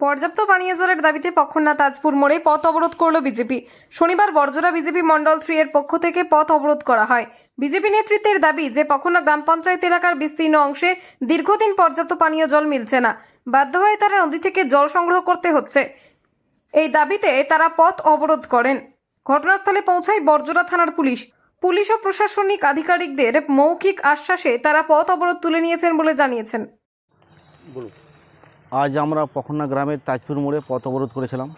পর্যাপ্ত পানীয় জলের দাবিতে পক্ষনা তাজপুর মোড়ে পথ অবরোধ করল বিজেপি। শনিবার বর্জরা বিজেপি মন্ডল থ্রি এর পক্ষ থেকে পথ অবরোধ করা হয়। বিজেপি নেতৃত্বের দাবি যে পক্ষনা গ্রাম পঞ্চায়েত এলাকার বিস্তীর্ণ অংশে দীর্ঘদিন পর্যাপ্ত পানীয় জল মিলছে না। বাধ্য হয়ে তারা নদী থেকে জল সংগ্রহ করতে হচ্ছে। এই দাবিতে তারা পথ অবরোধ করেন। ঘটনাস্থলে পৌঁছায় বর্জরা থানার পুলিশ। পুলিশ ও প্রশাসনিক আধিকারিকদের মৌখিক আশ্বাসে তারা পথ অবরোধ তুলে নিয়েছেন বলে জানিয়েছেন। আজ আমরা পখন্না গ্রামের তাজপুর মোড়ে পথ অবরোধ করেছিলাম।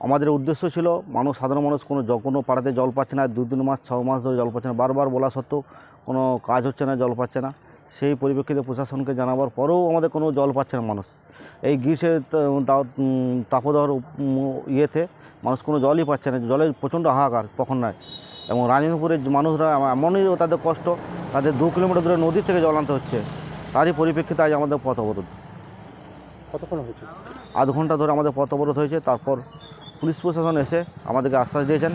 আমাদের উদ্দেশ্য ছিল মানুষ সাধারণ মানুষ কোনো কোনো পাড়াতে জল পাচ্ছে না দু তিন মাস ছ মাস ধরে জল পাচ্ছে না। বারবার বলা সত্ত্বেও কোনো কাজ হচ্ছে না জল পাচ্ছে না। সেই পরিপ্রেক্ষিতে প্রশাসনকে জানাবার পরেও আমাদের কোনো জল পাচ্ছে না মানুষ। এই গ্রীষ্মের তা- তা- উম, তাপদর উম, ইয়েতে মানুষ কোনো জলই পাচ্ছে না। জলের প্রচণ্ড হাহাকার পখন্নায় এবং রানীপুরের মানুষরা এমনই তাদের কষ্ট তাদের দু কিলোমিটার দূরে নদীর থেকে জল আনতে হচ্ছে। তারই পরিপ্রেক্ষিতে আজ আমাদের পথ অবরোধ। কতক্ষণ হয়েছে? আধ ঘণ্টা ধরে আমাদের পথ অবরোধ হয়েছে তারপর পুলিশ প্রশাসন এসে আমাদেরকে আশ্বাস দিয়েছেন।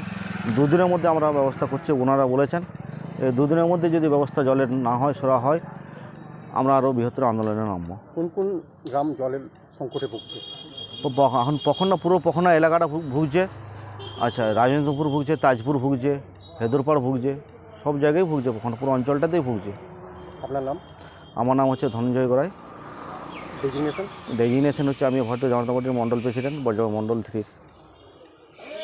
দুদিনের মধ্যে আমরা ব্যবস্থা করছি ওনারা বলেছেন। এই দুদিনের মধ্যে যদি ব্যবস্থা জলের না হয় সরা হয় আমরা আরও বৃহত্তর আন্দোলনে নামবো। কোন কোন গ্রাম জলের সংকটে ভুগছে? তো এখন পখনা পুরো পখনা এলাকাটা ভুগছে। আচ্ছা রাজেন্দ্রপুর ভুগছে তাজপুর ভুগছে হেদরপাড় ভুগছে সব জায়গায় ভুগছে পখনা পুরো অঞ্চলটাতেই ভুগছে। আপনার নাম? আমার নাম হচ্ছে ধনঞ্জয় গড়াই। ডেজিগনেশন ডেজিগনেশন হচ্ছে আমি ভারতীয় জনতা পার্টির মণ্ডল প্রেসিডেন্ট বজ্র মণ্ডল থ্রির।